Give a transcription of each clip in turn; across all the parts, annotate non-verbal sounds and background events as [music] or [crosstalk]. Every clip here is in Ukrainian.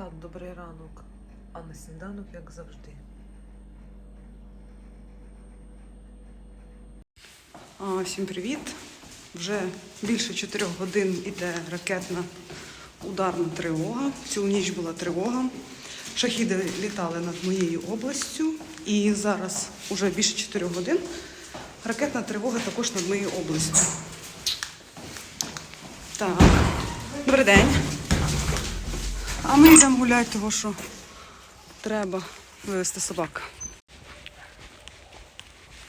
так, добрий ранок. А на сніданок, як завжди. Всім привіт! Вже більше 4 годин іде ракетна ударна тривога. Цю ніч була тривога. Шахіди літали над моєю областю. І зараз уже більше 4 годин ракетна тривога також над моєю областю. Так, добрий день. А ми йдемо гуляти, того що треба вивезти собак.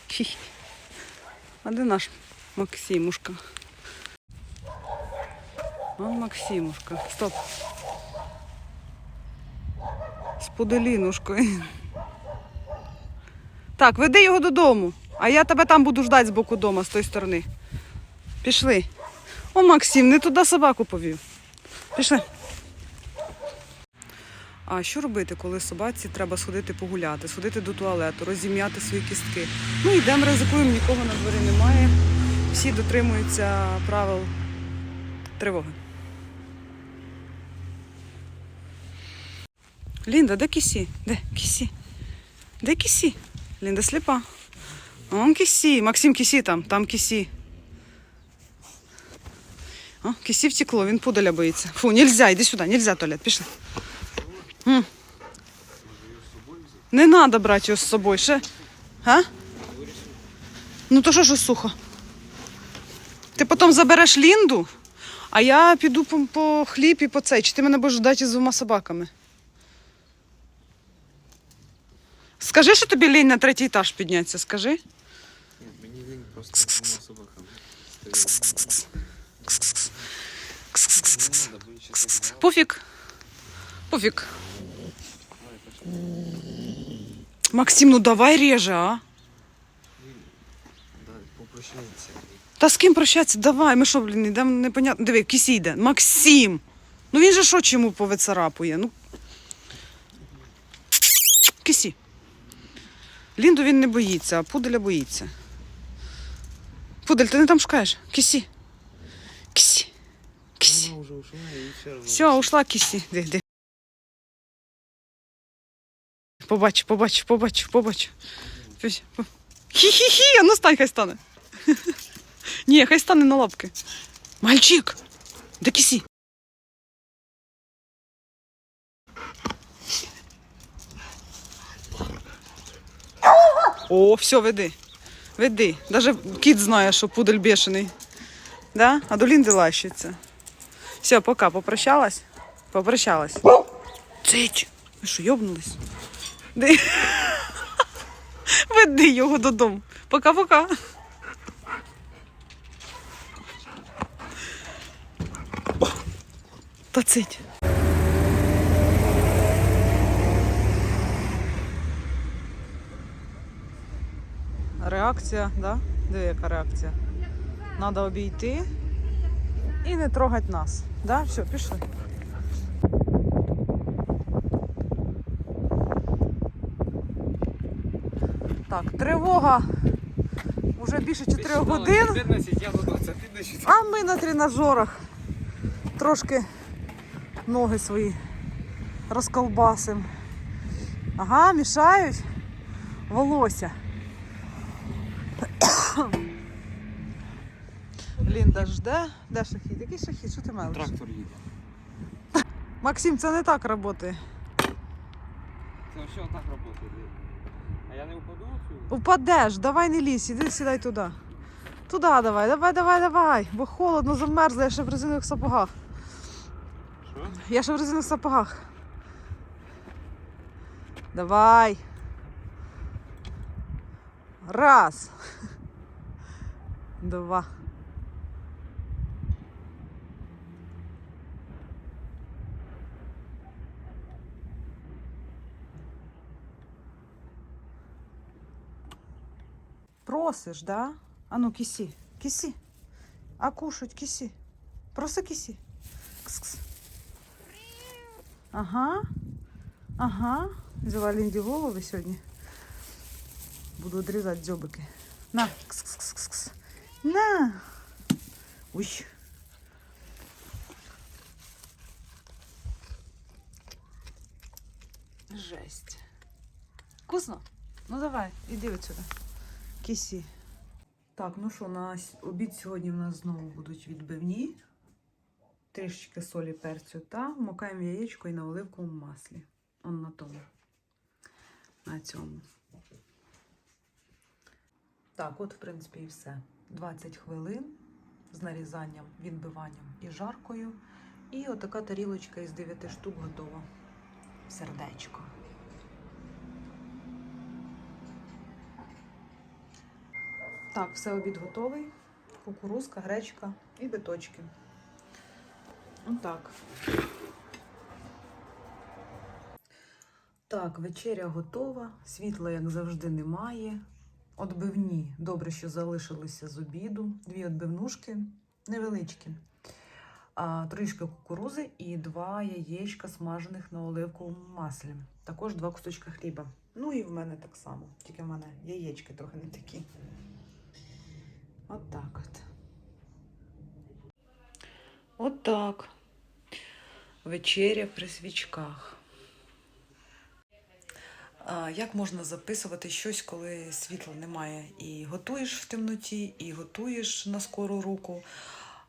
Хі-хі. А де наш Максимушка? Он Максимушка. Стоп. З поделінушкою. Так, веди його додому. А я тебе там буду ждати з боку дома, з тої сторони. Пішли. О, Максим, не туди собаку повів. Пішли. А що робити, коли собаці треба сходити погуляти, сходити до туалету, розім'яти свої кістки? Ну, йдемо, ризикуємо, нікого на дворі немає. Всі дотримуються правил тривоги. Лінда, де кісі? Де кісі? Де кісі? Лінда сліпа. Он кісі. Максим кісі там, там кісі. О, кісі втекло, він пуделя боїться. Фу, нельзя, іди сюди, нельзя туалет, пішли. М. Не треба брати його з собою. Ще. А? Ну то що ж сухо? Ти потім забереш Лінду, а я піду по, по хліб і по цей. Чи ти мене будеш ждати з двома собаками? Скажи, що тобі лінь на третій етаж піднятися, скажи. Мені він просто з двома собаками. Не надо, бо він ще забрав. Пофіг. Пофіг. Максим, ну давай реже, а? Попрощається. Та з ким прощатися? Давай, ми що, блін, йдемо непонятно. Диви, кісі йде. Максим! Ну він же що чому повицарапує? Ну. Кісі. Лінду він не боїться, а пуделя боїться. Пудель, ти не там шукаєш? Кісі. Кісі. Кісі. Вона вже ушла і все. Ушла кісі. Де, де. Побачу, побачу, побачу, побачу. Хі-хі-хі, а ну стань, хай стане. Ні, хай стане на лапки. Мальчик, де кісі? О, все, веди. Веди. Даже кіт знає, що пудель бешений. Да? А до Лінди. Все, пока, попрощалась? Попрощалась. Цить! Ви що, йобнулись? Веди його додому. Пока-пока. Та цить. Реакція, да? Диви, яка реакція. Надо обійти і не трогать нас. Да? Все, пішли. Так, тривога. Уже більше 4 годин. 14, я до 20 не читаю. А ми на тренажерах трошки ноги свої розколбасим. Ага, мішають волосся. Лінда жде. Де шахід? Який шахід? Що ти маєш? Трактор їде. Максим, це не так працює. Це все так працює. А я не упаду цю? Упадеш, давай не лізь, іди сідай туди. Туди давай, давай, давай, давай. Бо холодно, замерзла, я ще в резинових сапогах. Що? Я ще в резинових сапогах. Давай. Раз. Два. Просиш, да? А ну, кисі, кисі. А кушать, кисі. Просто кисі. Кс-кс. Ага. Ага. Взяла Лінді голови сьогодні. Буду відрізати дзьобики. На. Кс-кс-кс-кс. На. Ой. Жесть. Вкусно? Ну давай, іди отсюди. Кісі. Так, ну що, на обід сьогодні в нас знову будуть відбивні. Трішечки солі перцю та вмокаємо яєчко і на оливковому маслі. Он на тому. На цьому. Так, от, в принципі, і все. 20 хвилин з нарізанням, відбиванням і жаркою. І отака тарілочка із 9 штук готова. Сердечко. Так, все обід готовий. Кукурузка, гречка і биточки. Отак. Так, вечеря готова. Світла, як завжди, немає. Отбивні добре, що залишилися з обіду. Дві отбивнушки невеличкі. А, трішки кукурузи і два яєчка смажених на оливковому маслі. Також два кусочка хліба. Ну і в мене так само. Тільки в мене яєчки трохи не такі. От так от. От так. Вечеря при свічках. Як можна записувати щось, коли світла немає? І готуєш в темноті, і готуєш на скору руку,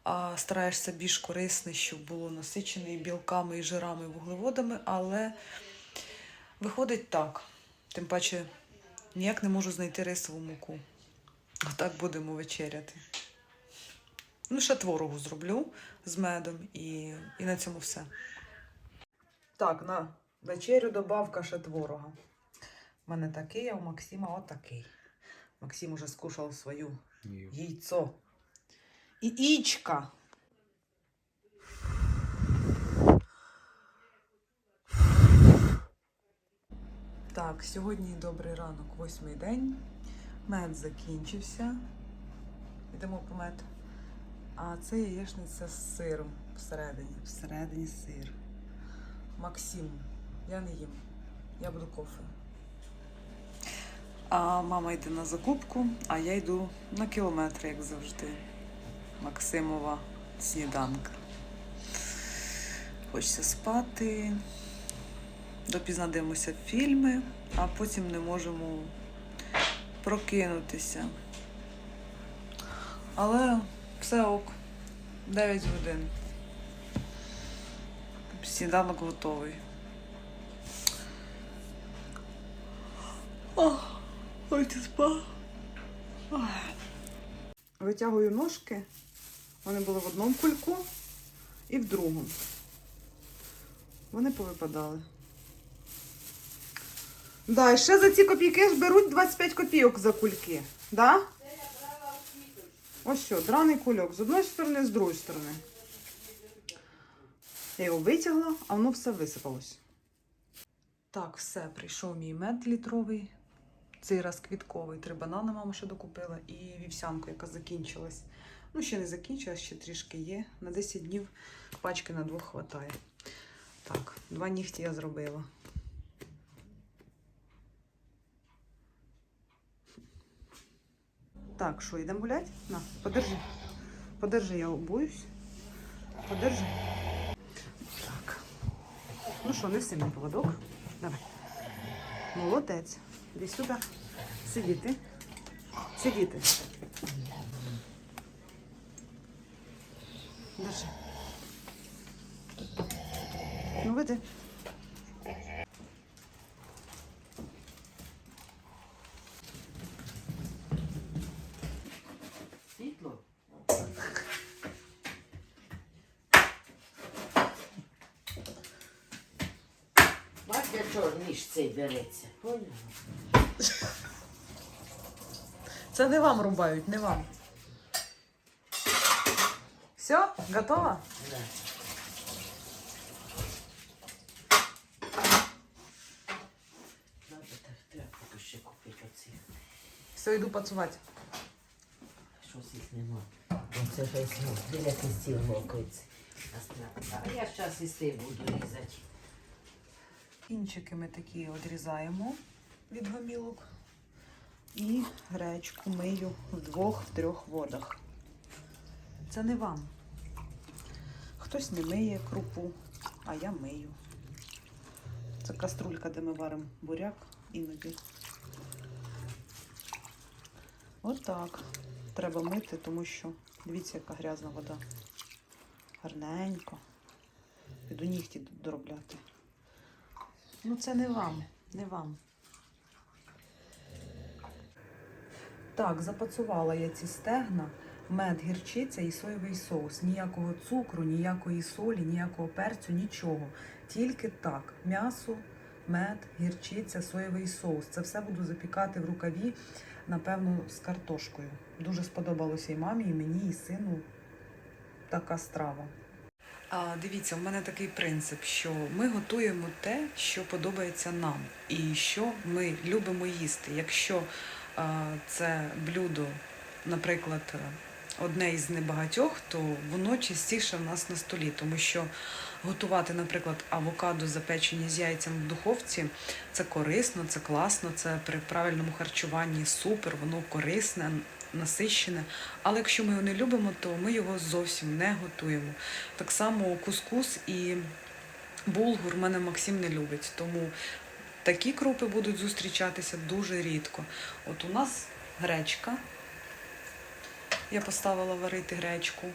а стараєшся більш корисне, щоб було насичене і білками, і жирами, і вуглеводами, але виходить так. Тим паче ніяк не можу знайти рисову муку. Отак будемо вечеряти. Ну, ще творогу зроблю з медом і, і на цьому все. Так, на вечерю добавка ще творога. У мене такий, а у Максима отакий. Максим уже скушав свою яйцо. І ічка. Так, сьогодні добрий ранок, восьмий день. Мед закінчився. Йдемо по мед. А це яєчниця з сиром всередині. Всередині сир. Максим, я не їм. Я буду кофе. А мама йде на закупку, а я йду на кілометри, як завжди. Максимова сніданка. Хочеться спати. Допізна дивимося фільми, а потім не можемо прокинутися. Але все ок. 9 годин. Сніданок готовий. Ох, хочу спати. Витягую ножки. Вони були в одному кульку і в другому. Вони повипадали. Да, і ще за ці копійки ж беруть 25 копійок за кульки. Да? Ось що, драний кульок. З одної сторони, з другої сторони. Я його витягла, а воно все висипалось. Так, все, прийшов мій мед літровий. Цей раз квітковий. Три банани мама ще докупила і вівсянку, яка закінчилась. Ну, ще не закінчилась, ще трішки є. На 10 днів пачки на двох хватає. Так, два нігті я зробила. Так, що, йдемо гулять? На, подержи. Подержи, я обуюсь. Подержи. Так. Ну що, неси мій поводок. Давай. Молодець. Іди сюди. Сидіти. Сидіти. Держи. Ну, веди. Світло? Бач, для чого ніж цей береться. Поняла? Це не вам рубають, не вам. Все, готово? Да. Надо так тряпку ще купити оцих. Все, йду працювати. Щось їх нема. Оце ж ось біля стіл мокається. А я зараз тим буду різати. Кінчики ми такі відрізаємо від гомілок. І гречку мию в двох-трьох водах. Це не вам. Хтось не миє крупу, а я мию. Це каструлька, де ми варимо буряк іноді. Отак. Треба мити, тому що дивіться, яка грязна вода. Гарненько. Піду нігті доробляти. Ну, це не вам, не вам. Так, запацювала я ці стегна, мед, гірчиця і соєвий соус. Ніякого цукру, ніякої солі, ніякого перцю, нічого. Тільки так: м'ясо, мед, гірчиця, соєвий соус. Це все буду запікати в рукаві, напевно, з картошкою. Дуже сподобалося і мамі, і мені, і сину така страва. А, дивіться, в мене такий принцип, що ми готуємо те, що подобається нам, і що ми любимо їсти. Якщо це блюдо, наприклад, одне із небагатьох, то воно частіше в нас на столі, тому що готувати, наприклад, авокадо запечені з яйцем в духовці це корисно, це класно, це при правильному харчуванні супер, воно корисне, насищене. Але якщо ми його не любимо, то ми його зовсім не готуємо. Так само кускус і булгур мене Максим не любить, тому такі крупи будуть зустрічатися дуже рідко. От у нас гречка. Я поставила варити гречку,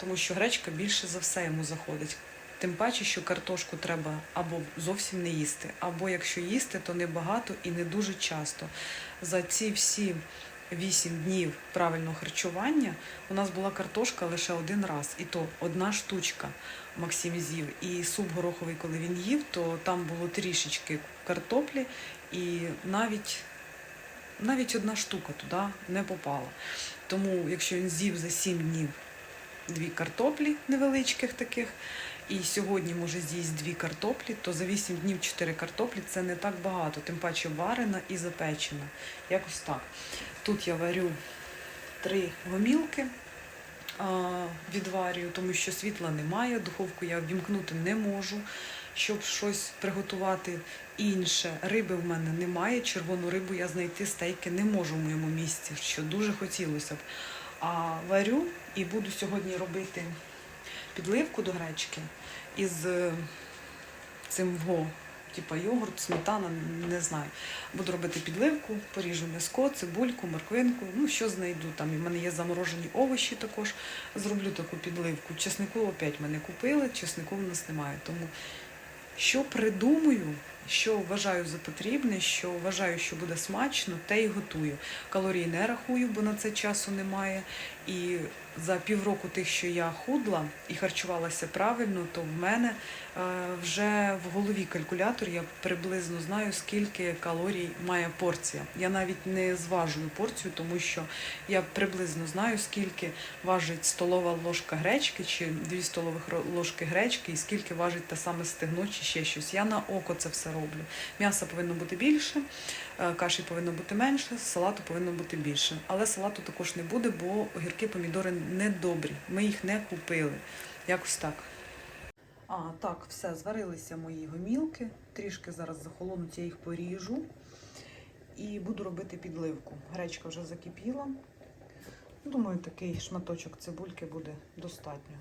тому що гречка більше за все йому заходить. Тим паче, що картошку треба або зовсім не їсти, або якщо їсти, то небагато і не дуже часто. За ці всі 8 днів правильного харчування у нас була картошка лише один раз, і то одна штучка Максим з'їв. І суп гороховий, коли він їв, то там було трішечки картоплі, і навіть, навіть одна штука туди не попала. Тому, якщо він з'їв за 7 днів дві картоплі невеличких таких, і сьогодні може з'їсть дві картоплі, то за 8 днів 4 картоплі це не так багато, тим паче варена і запечена. Якось так. Тут я варю три гомілки, відварюю, тому що світла немає, духовку я вімкнути не можу, щоб щось приготувати інше. Риби в мене немає, червону рибу я знайти стейки не можу в моєму місці, що дуже хотілося б. А варю і буду сьогодні робити підливку до гречки із е, цим го, типа йогурт, сметана, не знаю. Буду робити підливку, поріжу м'яско, цибульку, морквинку, ну що знайду. Там і в мене є заморожені овочі також. Зроблю таку підливку. Чеснику опять мене купили, чеснику в нас немає. Тому що придумаю, що вважаю за потрібне, що вважаю, що буде смачно, те й готую. Калорії не рахую, бо на це часу немає. І за півроку тих, що я худла і харчувалася правильно, то в мене е, вже в голові калькулятор, я приблизно знаю, скільки калорій має порція. Я навіть не зважую порцію, тому що я приблизно знаю, скільки важить столова ложка гречки чи дві столових ложки гречки, і скільки важить те саме стегно чи ще щось. Я на око це все роблю. М'яса повинно бути більше, е, каші повинно бути менше, салату повинно бути більше. Але салату також не буде, бо огірки, помідори недобрі. Ми їх не купили. Якось так. А, так, все, зварилися мої гомілки. Трішки зараз захолонуть, я їх поріжу. І буду робити підливку. Гречка вже закипіла. Думаю, такий шматочок цибульки буде достатньо.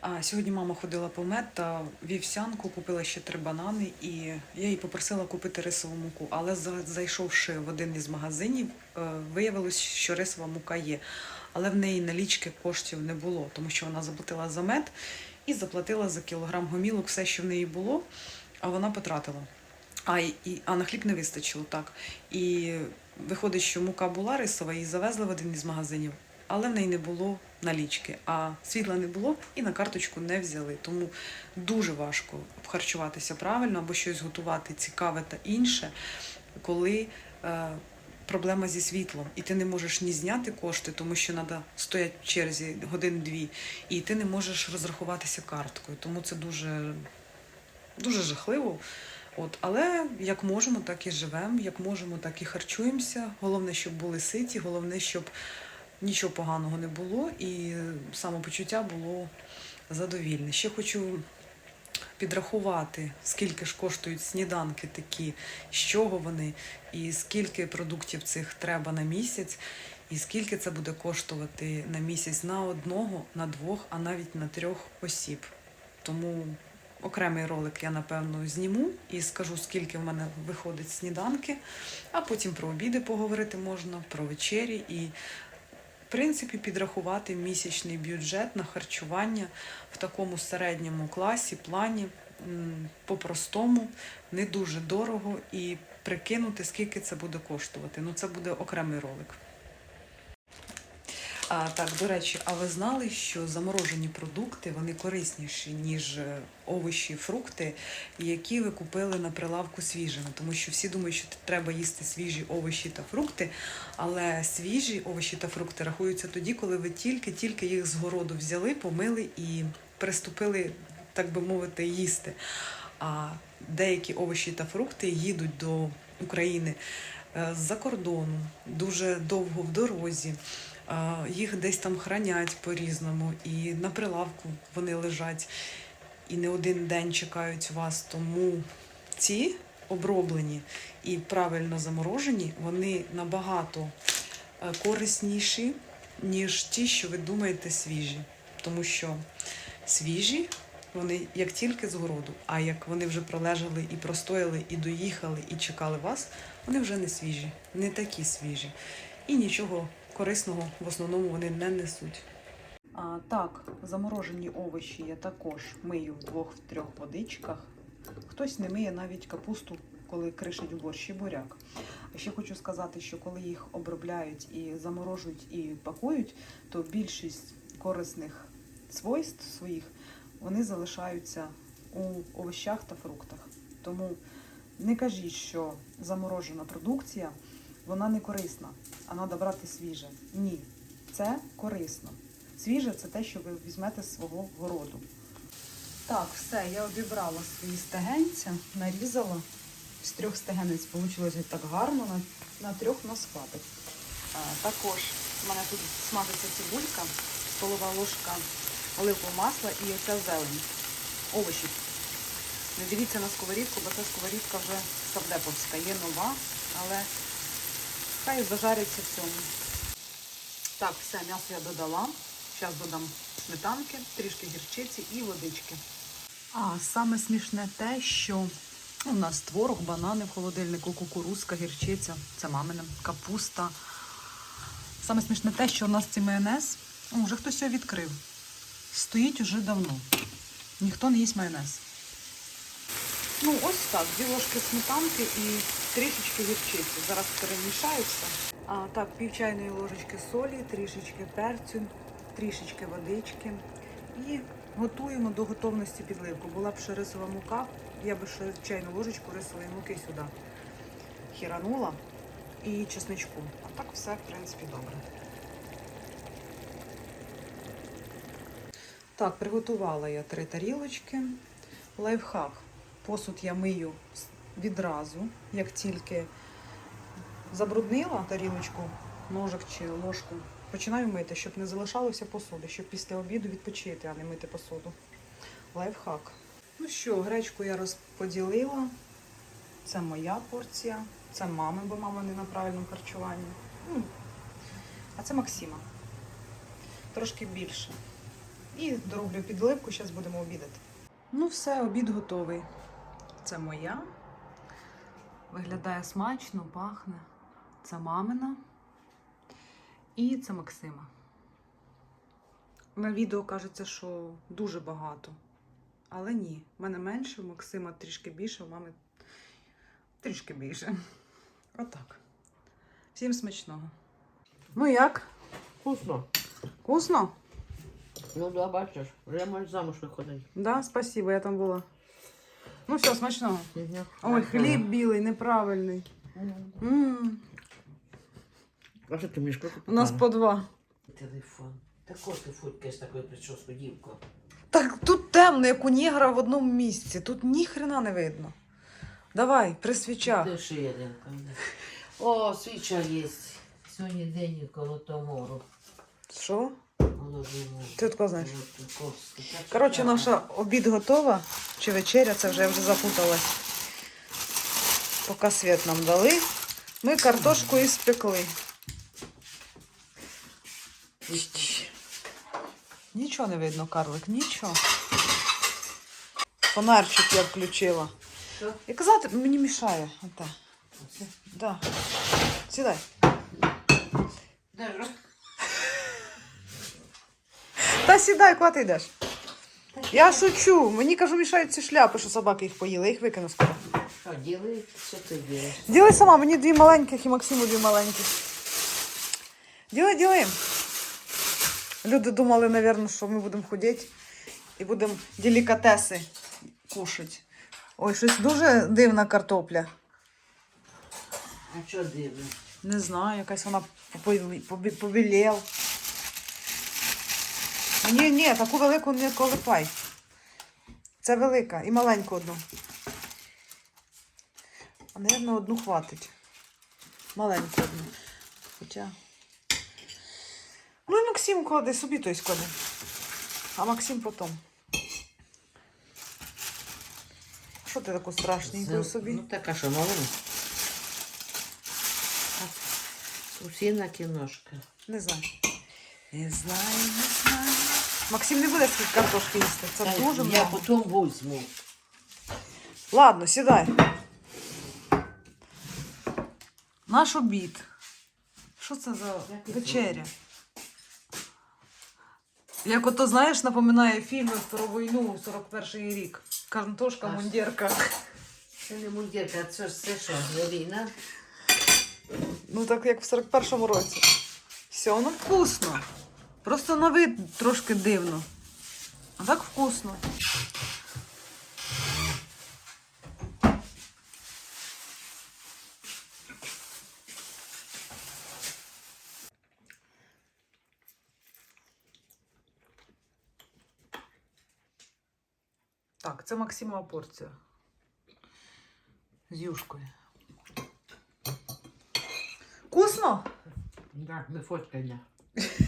А, сьогодні мама ходила по мед та вівсянку, купила ще три банани, і я її попросила купити рисову муку. Але за- зайшовши в один із магазинів, е, виявилось, що рисова мука є. Але в неї налічки коштів не було, тому що вона заплатила за мед і заплатила за кілограм гомілок все, що в неї було, а вона потратила. А, і- а на хліб не вистачило, так. І виходить, що мука була рисова, її завезли в один із магазинів, але в неї не було налічки, а світла не було і на карточку не взяли. Тому дуже важко харчуватися правильно або щось готувати цікаве та інше, коли е, проблема зі світлом, і ти не можеш ні зняти кошти, тому що треба стояти в черзі годин-дві, і ти не можеш розрахуватися карткою. Тому це дуже, дуже жахливо. От, але як можемо, так і живемо, як можемо, так і харчуємося. Головне, щоб були ситі, головне, щоб нічого поганого не було, і самопочуття було задовільне. Ще хочу підрахувати, скільки ж коштують сніданки такі, з чого вони, і скільки продуктів цих треба на місяць, і скільки це буде коштувати на місяць на одного, на двох, а навіть на трьох осіб. Тому окремий ролик я напевно зніму і скажу, скільки в мене виходить сніданки, а потім про обіди поговорити можна, про вечері і, принципі, підрахувати місячний бюджет на харчування в такому середньому класі, плані, по-простому, не дуже дорого і прикинути, скільки це буде коштувати. Ну, це буде окремий ролик. А, так, до речі, а ви знали, що заморожені продукти вони корисніші, ніж е, овочі, фрукти, які ви купили на прилавку свіжими, тому що всі думають, що треба їсти свіжі овочі та фрукти, але свіжі овочі та фрукти рахуються тоді, коли ви тільки-тільки їх з городу взяли, помили і приступили, так би мовити, їсти. А деякі овочі та фрукти їдуть до України е, з-за кордону, дуже довго в дорозі. Їх десь там хранять по-різному, і на прилавку вони лежать і не один день чекають вас. Тому ці оброблені і правильно заморожені, вони набагато е, корисніші, ніж ті, що ви думаєте свіжі. Тому що свіжі вони як тільки з городу, а як вони вже пролежали і простояли, і доїхали, і чекали вас, вони вже не свіжі, не такі свіжі. І нічого корисного в основному вони не несуть. А, так, заморожені овочі я також мию в двох-трьох водичках. Хтось не миє навіть капусту, коли кришить у борщ і буряк. А ще хочу сказати, що коли їх обробляють і заморожують і пакують, то більшість корисних свойств своїх вони залишаються у овощах та фруктах. Тому не кажіть, що заморожена продукція вона не корисна, а треба брати свіже. Ні, це корисно. Свіже це те, що ви візьмете з свого городу. Так, все, я обібрала свої стегенця, нарізала. З трьох стегенець вийшло так гарно, на, на трьох нас хватить. Також в мене тут смажиться цибулька, столова ложка оливкового масла і оця зелень. Овочі. Не дивіться на сковорідку, бо ця сковорідка вже савдеповська, є нова, але хай зажариться в цьому. Так, все, м'ясо я додала. Зараз додам сметанки, трішки гірчиці і водички. А саме смішне те, що у нас творог, банани в холодильнику, кукурузка, гірчиця, це мамина, капуста. Саме смішне те, що у нас цей майонез, о, вже хтось його відкрив. Стоїть уже давно. Ніхто не їсть майонез. Ну, ось так, дві ложки сметанки і трішечки гірчиці. Зараз перемішаю. А, так, пів чайної ложечки солі, трішечки перцю, трішечки водички. І готуємо до готовності підливку. Була б ще рисова мука, я би ще чайну ложечку рисової муки сюди хіранула і чесничку. А так все, в принципі, добре. Так, приготувала я три тарілочки. Лайфхак. Посуд я мию відразу, як тільки забруднила тарілочку, ножик чи ложку. Починаю мити, щоб не залишалося посуди, щоб після обіду відпочити, а не мити посуду. Лайфхак. Ну що, гречку я розподілила. Це моя порція, це мами, бо мама не на правильному харчуванні. Ну, а це Максима. Трошки більше. І дороблю підливку, зараз будемо обідати. Ну, все, обід готовий. Це моя. Виглядає смачно, пахне. Це мамина. І це Максима. На відео кажеться, що дуже багато. Але ні, в мене менше, у Максима трішки більше, у мами трішки більше. Отак. Всім смачного. Ну як? Вкусно. Вкусно? Ну да, бачиш, вже можеш замуж виходити. Да, спасибо, я там була. Ну все, смачного. Угу. Ой, хліб білий, неправильний. м А що ти мішку У нас по два. Телефон. Тако ти футкаєш такою прическу, дівко. Так тут темно, як у негра в одному місці. Тут ні хрена не видно. Давай, при свічах. Де шиєнка? О, свіча є. Сьогодні день колотомору. Що? Ти що Коротше, наша обід готова. Чи вечеря, це вже я вже запуталась. Поки світ нам дали. Ми картошку і спекли. Нічого не видно, карлик, нічого. Фонарчик я включила. Що? І казати, мені мішає. Оте. Да. Сідай. Та сідай, куди ти йдеш? Я шучу. Мені кажу, мішають ці шляпи, що собаки їх поїли. Я їх викину скоро. Що, діли? Що ти робиш? Ділай сама, мені дві маленьких і Максиму дві маленьких. Ділай, ділай. Люди думали, мабуть, що ми будемо худіти і будемо делікатеси кушати. Ой, щось дуже дивна картопля. А що дивно? Не знаю, якась вона побі- побі- побілєл. Ні, ні, таку велику не колипай. Це велика і маленьку одну. А, мабуть, одну хватить. Маленьку одну. Хоча. Ну і Максим кладе, собі той складе. А Максим потім. Що ти таку страшненьку собі? Ну так, а що, мало? Усіна кіношка. Не знаю. Не знаю, не знаю. Максим не буде скільки картошки їсти. Це Та дуже Я много. потім візьму. Ладно, сідай. Наш обід. Що це за вечеря? Як ото, знаєш, напоминає фільми про війну 41-й рік. Картошка, мундірка. Це не мундірка, це ж це що, Глоріна? Ну так як в 41-му році. Все, ну вкусно. Просто на вид трошки дивно. А так вкусно. Так, це Максимова порція. З юшкою. Вкусно? Да, не фоткання. [laughs]